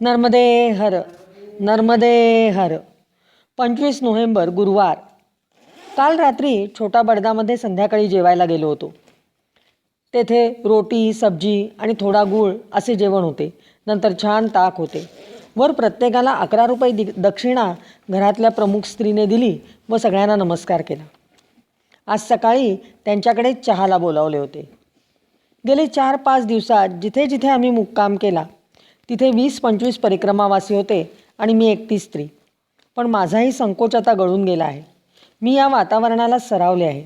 नर्मदे हर नर्मदे हर. पंचवीस नोव्हेंबर गुरुवार. काल रात्री छोटा बडदामध्ये संध्याकाळी जेवायला गेलो होतो. तेथे रोटी सब्जी आणि थोडा गूळ असे जेवण होते. नंतर छान ताक होते. वर प्रत्येकाला अकरा रुपये दि दक्षिणा घरातल्या प्रमुख स्त्रीने दिली व सगळ्यांना नमस्कार केला. आज सकाळी त्यांच्याकडे चहाला बोलावले होते. गेले चार पाच दिवसात जिथे जिथे आम्ही मुक्काम केला तिथे वीस पंचवीस परिक्रमावासी होते आणि मी एकटी स्त्री. पण माझाही संकोच आता गळून गेला आहे. मी या वातावरणाला सरावले आहे.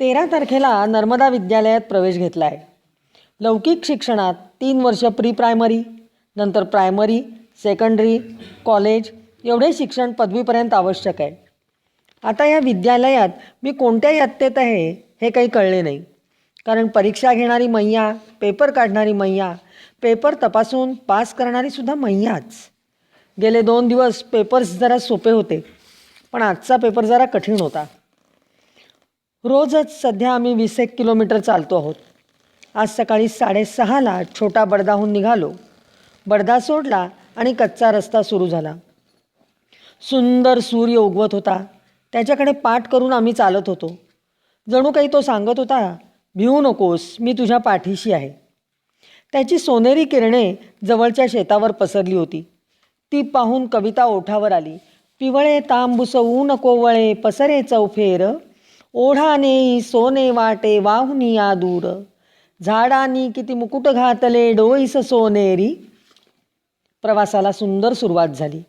तेरा तारखेला नर्मदा विद्यालयात प्रवेश घेतला आहे. लौकिक शिक्षणात तीन वर्ष प्री प्रायमरी नंतर प्रायमरी सेकंडरी कॉलेज एवढे शिक्षण पदवीपर्यंत आवश्यक आहे. आता या विद्यालयात मी कोणत्या यात्तेत आहे हे काही कळले नाही. कारण परीक्षा घेणारी मैया पेपर काढणारी मैया पेपर तपासून पास करणारी सुद्धा मैयाच. गेले दोन दिवस पेपर्स जरा सोपे होते पण आजचा पेपर जरा कठीण होता. रोजच सध्या आम्ही वीस एक किलोमीटर चालतो आहोत. आज सकाळी साडेसहाला छोटा बडदाहून निघालो. बडदा सोडला आणि कच्चा रस्ता सुरू झाला. सुंदर सूर्य उगवत होता. त्याच्याकडे पाठ करून आम्ही चालत होतो. जणू काही तो सांगत होता भिवू नकोस मी तुझ्या पाठीशी आहे. त्याची सोनेरी किरणे जवळच्या शेतावर पसरली होती. ती पाहून कविता ओठावर आली. पिवळे तांबूस ऊन कोवळे पसरे चौफेर. ओढाने सोने वाटे वाहुनी या दूर झाडांनी किती मुकुट घातले डोईस सोनेरी. प्रवासाला सुंदर सुरुवात झाली.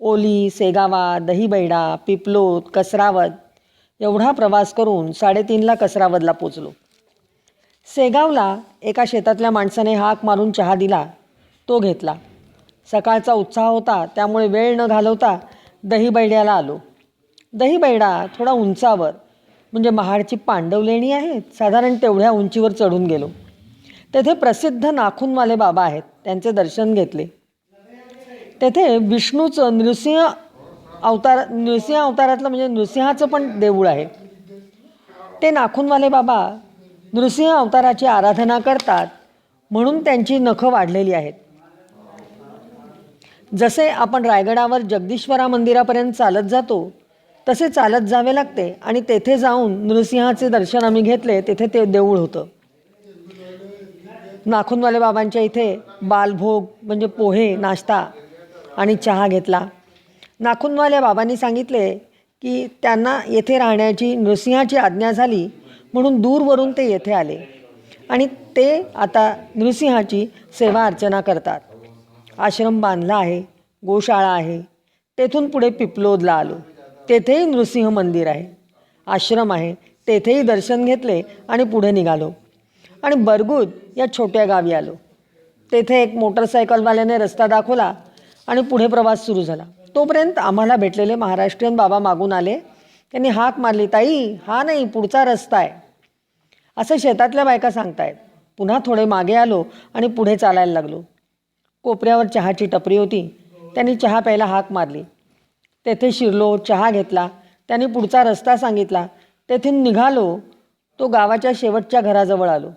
ओली सेगावा दहीबैडा पिपलोत कसरावद. एवढा प्रवास करून साडेतीनला कसरावदला पोचलो. सेगावला एका शेतातल्या माणसाने हाक मारून चहा दिला. तो घेतला. सकाळचा उत्साह होता त्यामुळे वेळ न घालवता दहीबैड्याला आलो. दहीबैडा थोडा उंचावर म्हणजे महाडची पांडवलेणी आहेत साधारण तेवढ्या उंचीवर चढून गेलो. तेथे प्रसिद्ध नाखूनवाले बाबा आहेत त्यांचे दर्शन घेतले. तेथे विष्णूचं नृसिंह अवतार नृसिंह अवतारातलं म्हणजे नृसिंहाचं पण देऊळ आहे. ते नाखूनवाले बाबा नृसिंह अवताराची आराधना करतात म्हणून त्यांची नखं वाढलेली आहेत. जसे आपण रायगडावर जगदीश्वरा मंदिरापर्यंत चालत जातो तसे चालत जावे लागते आणि तेथे जाऊन नृसिंहाचे दर्शन आम्ही घेतले तेथे ते देऊळ होतं. नाखूनवाले बाबांच्या इथे बालभोग म्हणजे पोहे नाश्ता आणि चहा घेतला. नाखूनवाल्या बाबांनी सांगितले की त्यांना येथे राहण्याची नृसिंहाची आज्ञा झाली म्हणून दूरवरून ते येथे आले. आणि ते आता नृसिंहाची सेवा अर्चना करतात. आश्रम बांधला आहे गोशाळा आहे. तेथून पुढे पिपलोदला आलो. तेथेही नृसिंह मंदिर आहे. आश्रम आहे. तेथेही दर्शन घेतले आणि पुढे निघालो. आणि बरगूद या छोट्या गावी आलो. तेथे एक मोटरसायकलवाल्याने रस्ता दाखवला आणि पुढे प्रवास सुरू झाला. तोपर्यंत आम्हाला भेटलेले महाराष्ट्रीयन बाबा मागून आले. त्यांनी हाक मारली ताई हा नाही पुढचा रस्ता आहे. असं शेतातल्या बायका सांगतायत. पुन्हा थोडे मागे आलो आणि पुढे चालायला लागलो. कोपऱ्यावर चहाची टपरी होती. त्यांनी चहा प्यायला हाक मारली. तेथे शिरलो चहा घेतला. त्यांनी पुढचा रस्ता सांगितला. तेथून निघालो. तो गावाच्या शेवटच्या घराजवळ आलो.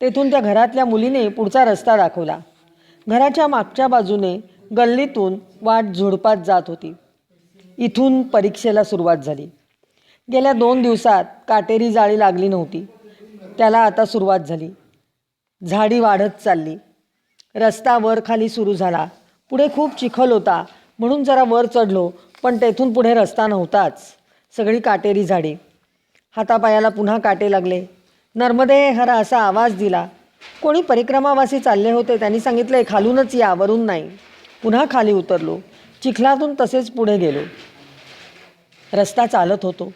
तेथून त्या घरातल्या मुलीने पुढचा रस्ता दाखवला. घराच्या मागच्या बाजूने गल्लीतून वाट झुडपात जात होती. इथून परीक्षेला सुरुवात झाली. गेल्या दोन दिवसात काटेरी जाळी लागली नव्हती. त्याला आता सुरुवात झाली. झाडी वाढत चालली. रस्ता वर खाली सुरू झाला. पुढे खूप चिखल होता. म्हणून जरा वर चढलो पण तेथून पुढे रस्ता नव्हताच. सगळी काटेरी झाडी. हातापायाला पुन्हा काटे लागले. नर्मदे हरा असा आवाज दिला. कोणी परिक्रमावासी चालले होते त्यांनी सांगितले खालूनच या वरून नाही. पुन्हा खाली उतरलो. चिखलातून तसेच पुढे गेलो. रस्ता चालत होतो.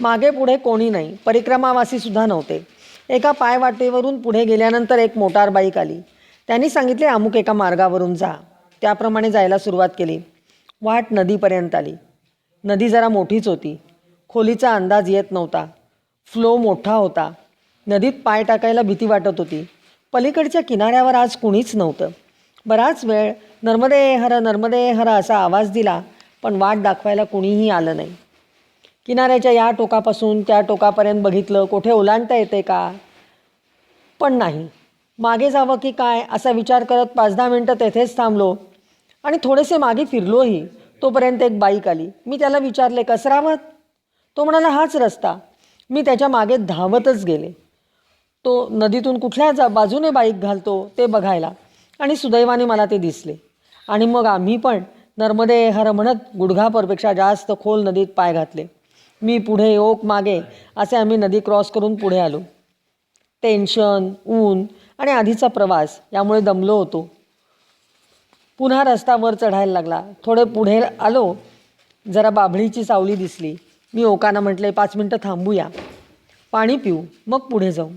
मागे पुढे कोणी नाही. परिक्रमावासीसुद्धा नव्हते. एका पायवाटेवरून पुढे गेल्यानंतर एक मोटार बाईक आली. त्यांनी सांगितले अमुक एका मार्गावरून जा. त्याप्रमाणे जायला सुरुवात केली. वाट नदीपर्यंत आली. नदी जरा मोठीच होती. खोलीचा अंदाज येत नव्हता. फ्लो मोठा होता. नदीत पाय टाकायला भीती वाटत होती. पलीकडच्या किनाऱ्यावर आज कुणीच नव्हतं. बराच वेळ नर्मदे हर नर्मदे हर असा आवाज दिला पण वाट दाखवायला कुणीही आलं नाही. किनाऱ्याच्या या टोकापासून त्या टोकापर्यंत बघितलं कोठे ओलांडता येते का? पण नाही. मागे जावं की काय असा विचार करत पाच दहा मिनटं तेथेच थांबलो आणि थोडेसे मागे फिरलोही. तोपर्यंत एक बाईक आली. मी त्याला विचारले कसरावत? तो म्हणाला हाच रस्ता. मी त्याच्यामागे धावतच गेले. तो नदीतून कुठल्या जा बाजूने बाईक घालतो ते बघायला आणि सुदैवाने मला ते दिसले. आणि मग आम्ही पण नर्मदे हर म्हणत गुडघापरपेक्षा जास्त खोल नदीत पाय घातले. मी पुढे ओक मागे असे आम्ही नदी क्रॉस करून पुढे आलो. टेन्शन ऊन आणि आधीचा प्रवास यामुळे दमलो होतो. पुन्हा रस्ता वर चढायला लागला. थोडे पुढे आलो जरा बाभळीची सावली दिसली. मी ओकानं म्हटले पाच मिनटं थांबूया. पाणी पिऊ मग पुढे जाऊ.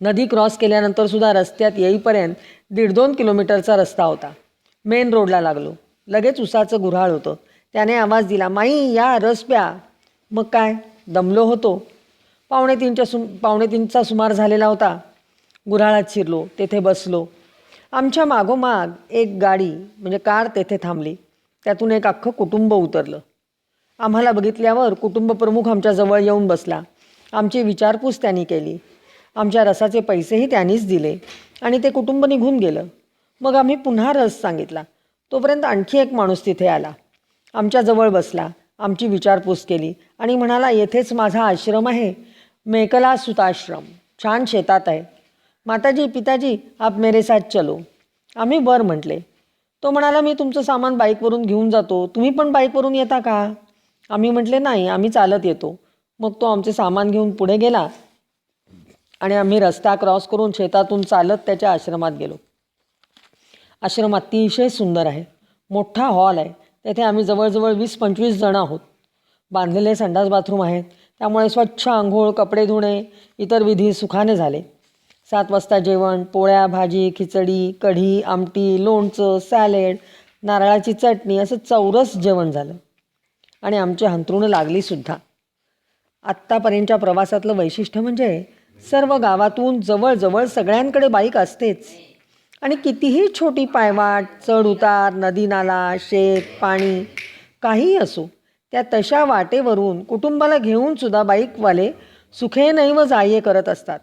नदी क्रॉस केल्यानंतर सुद्धा रस्त्यात येईपर्यंत दीड दोन किलोमीटरचा रस्ता होता. मेन रोडला लागलो. लगेच उसाचं गुऱ्हाळ होतं. त्याने आवाज दिला माई या रस प्या. मग काय? दमलो होतो. पावणे तीनच्या सुम पावणे तीनचा सुमार झालेला होता. गुऱ्हाळात शिरलो तेथे बसलो. आमच्या मागोमाग एक गाडी म्हणजे कार तेथे थांबली. त्यातून एक अख्खं कुटुंब उतरलं. आम्हाला बघितल्यावर कुटुंब प्रमुख आमच्या जवळ येऊन बसला. आमची विचारपूस त्यांनी केली. आमच्या रसाचे पैसेही त्यांनीच दिले आणि ते कुटुंब निघून गेलं. मग आम्ही पुन्हा रस सांगितला. तोपर्यंत आणखी एक माणूस तिथे आला. आमच्याजवळ बसला. आमची विचारपूस केली आणि म्हणाला येथेच माझा आश्रम आहे मेकला सुताश्रम. छान शेतात आहे. माताजी पिताजी आप मेरे साथ चलो. आम्ही बर म्हटले. तो म्हणाला मी तुमचं सामान बाईकवरून घेऊन जातो. तुम्ही पण बाईकवरून येता का? आम्ही म्हटले नाही आम्ही चालत येतो. मग तो आमचे सामान घेऊन पुढे गेला आणि आम्ही रस्ता क्रॉस करून शेतातून चालत त्याच्या आश्रमात गेलो. आश्रम अतिशय सुंदर आहे. मोठा हॉल आहे. तेथे आम्ही जवळजवळ वीस पंचवीस जण आहोत. बांधलेले संडास बाथरूम आहेत. त्यामुळे स्वच्छ आंघोळ कपडे धुणे इतर विधी सुखाने झाले. सात वाजता जेवण पोळ्या भाजी खिचडी कढी आमटी लोणचं सॅलेड नारळाची चटणी असं चौरस जेवण झालं. आणि आमची हंतरुणं लागलीसुद्धा आत्तापर्यंतच्या प्रवासातलं वैशिष्ट्य म्हणजे सर्व गावातून जवळजवळ सगळ्यांकडे बाईक असतेच. आणि कितीही छोटी पायवाट चढ उतार नदी नाला शेत पाणी काहीही असो त्या तशा वाटेवरून कुटुंबाला घेऊन सुद्धा बाईकवाले सुखेनैव जाये करत असतात.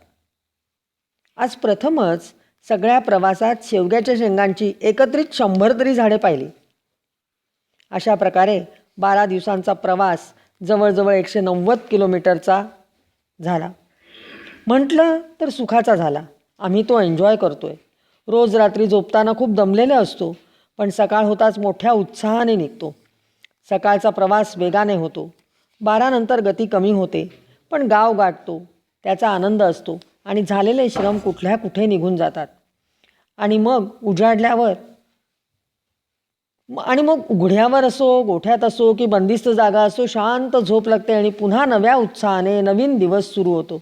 आज प्रथमच सगळ्या प्रवासात शेवग्याच्या शेंगांची एकत्रित शंभर तरी झाडे पाहिली. अशा प्रकारे बारा दिवसांचा प्रवास जवळजवळ एकशे नव्वद किलोमीटरचा झाला. म्हटलं तर सुखाचा झाला. आम्ही तो एन्जॉय करतोय. रोज रात्री झोपताना खूप दमलेले असतो पण सकाळ होताच मोठ्या उत्साहाने निघतो. सकाळचा प्रवास वेगाने होतो. बारानंतर गती कमी होते पण गाव गाठतो त्याचा आनंद असतो आणि झालेले श्रम कुठल्या कुठे निघून जातात. आणि मग उजाडल्यावर आणि मग उघड्यावर असो गोठ्यात असो की बंदिस्त जागा असो शांत झोप लागते आणि पुन्हा नव्या उत्साहाने नवीन दिवस सुरू होतो.